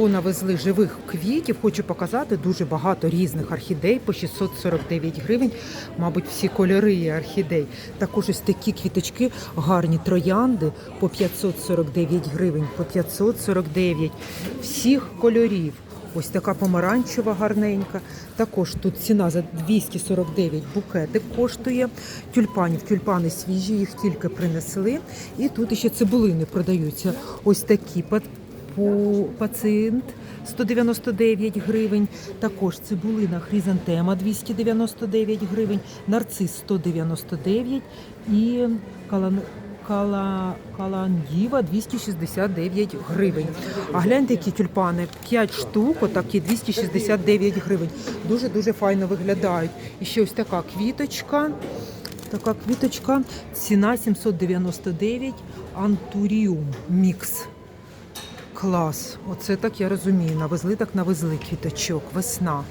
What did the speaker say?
Навезли живих квітів, хочу показати дуже багато різних орхідей по 649 гривень. Мабуть, всі кольори є орхідей. Також ось такі квіточки, гарні троянди по 549 гривень, по 549 всіх кольорів. Ось така помаранчева гарненька. Також тут ціна за 249 букетик коштує. Тюльпанів, тюльпани свіжі, їх тільки принесли. І тут ще цибулини продаються. Ось такі по пацієнт 199 гривень. Також цибулина хризантема 299 гривень, нарцис 199 і калан... Кала... Каландіва 269 гривень. А гляньте, які тюльпани. 5 штук, отакі 269 гривень. Дуже-дуже файно виглядають. І ще ось така квіточка. Така квіточка. Ціна 799 антуріум мікс. Клас. Оце так я розумію. Навезли, так навезли квіточок. Весна.